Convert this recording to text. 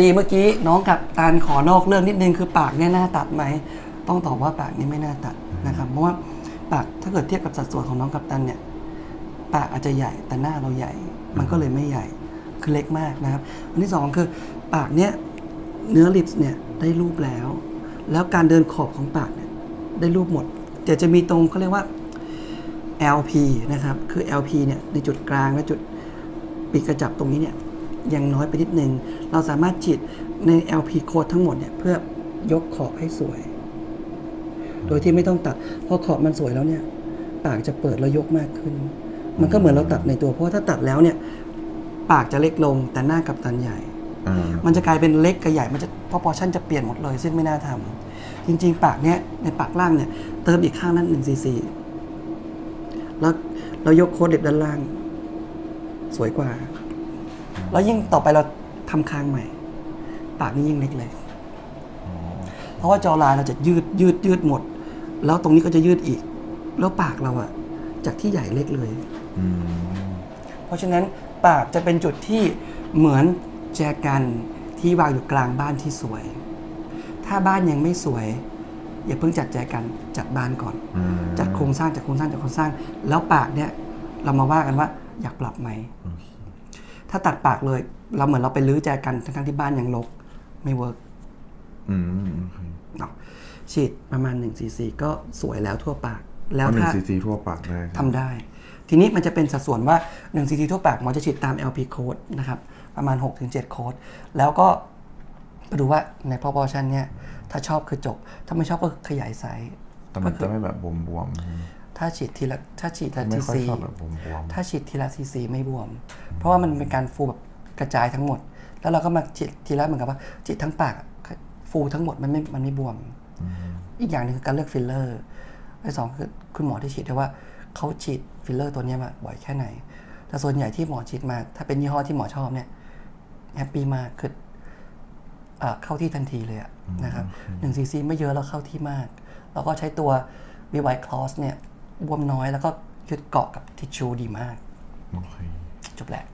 ดีเมื่อกี้น้องกับตานขอนอกเรื่องนิดนึงคือปากเนี่ยน่าตัดไหมต้องตอบว่าปากนี่ไม่น่าตัดนะครับเพราะว่าปากถ้าเกิดเทียบกับสัดส่วนของน้องกับตันเนี่ยปากอาจจะใหญ่แต่หน้าเราใหญ่ มันก็เลยไม่ใหญ่คือเล็กมากนะครับ อันที่สองคือปากเนี่ยเนื้อลิปส์เนี่ยได้รูปแล้ว แล้วการเดินขอบของปากเนี่ยได้รูปหมดแต่จะมีตรงเขาเรียกว่า LP นะครับ คือ LP เนี่ยในจุดกลางและจุดปีกกระจับตรงนี้เนี่ย ยังน้อยไปนิดนึง เราสามารถฉีดใน LP โค้ดทั้งหมดเนี่ยเพื่อยกขอบให้สวย โดยที่ไม่ต้องตัด พอขอบมันสวยแล้วเนี่ย ปากจะเปิดแล้วยกมากขึ้น มันก็เหมือนเราตัดในตัว เพราะว่าถ้าตัดแล้วเนี่ย ปากจะเล็กลงแต่หน้ากับตันใหญ่อ่ามันจะกลายเป็นเล็กกับใหญ่ มันจะพอพอชั่นจะเปลี่ยนหมดเลย ซึ่งไม่น่าทำจริง ๆ ปากเนี้ยในปากล่างเนี่ย เติมอีกข้างนั้นหนึ่งซีซีแล้วเรายกโค้ดเด็บด้านล่าง สวยกว่า แล้วยิ่งต่อไปเราทำคางใหม่ ปากนี่ยิ่งเล็กเลย เพราะว่าจอลายเราจะยืดยืดยืดหมด แล้วตรงนี้ก็จะยืดอีก แล้วปากเราอะจากที่ใหญ่เล็กเลยอืมเพราะฉะนั้นปากจะเป็นจุดที่เหมือนแจกันที่วางอยู่กลางบ้านที่สวย ถ้าบ้านยังไม่สวย อย่าเพิ่งจัดแจกันจัดบ้านก่อนอืมจัดโครงสร้างจัดโครงสร้างจัดโครงสร้าง แล้วปากเนี่ยเรามาว่ากันว่าอยากปรับไหมโอเค ถ้าตัดปากเลย เราเหมือนเราไปรื้อแจกันทั้งๆที่บ้านยังรกไม่เวิร์กอืมโอเคเนาะฉีดประมาณ1ซีซีก็สวยแล้วทั่วปาก แล้แล้ววหนึ่งถ้าซีซีทั่วปากได้ทำได้ ทีนี้มันจะเป็นสัดส่วนว่า1 cc ทั่วปากหมอจะฉีดตาม LP code นะครับ ประมาณ 6-7 โค้ดแล้วก็มาดูว่าใน proportion เนี่ยถ้าชอบคือจบ ถ้าไม่ชอบก็ขยายไซส์แต่มันจะไม่แบบบวม ถ้าฉีดทีละถ้าฉีดทีๆละไม่ทีค่อยซีชอบแบบบวมถ้าฉีดทีละซีซีไม่บวม เพราะว่ามันเป็นการฟูแบบกระจายทั้งหมด แล้วเราก็มาฉีดทีละเหมือนกับว่าฉีดทั้งปากฟูทั้งหมดมันไม่มันไม่บวม อีกอย่างหนึงคือการเลือกฟิลเลอร์ไอ้สองคือคุณหมอที่ฉีดได้ว่าเขาฉีดฟิลเลอร์ตัวเนี้ยมาบ่อยแค่ไหน แต่ส่วนใหญ่ที่หมอฉีดมา ถ้าเป็นยี่ห้อที่หมอชอบเนี่ยแฮปปี้มากคือเอ่อเข้าที่ทันทีเลยอะนะครับหนึ่งซีซีไม่เยอะแล้วเข้าที่มากแล้วก็ใช้ตัว v i v i c l o s เนี่ย บวมน้อยแล้วก็ยึดเกาะกับทิชชูดีมากๆโอเคจบแหละ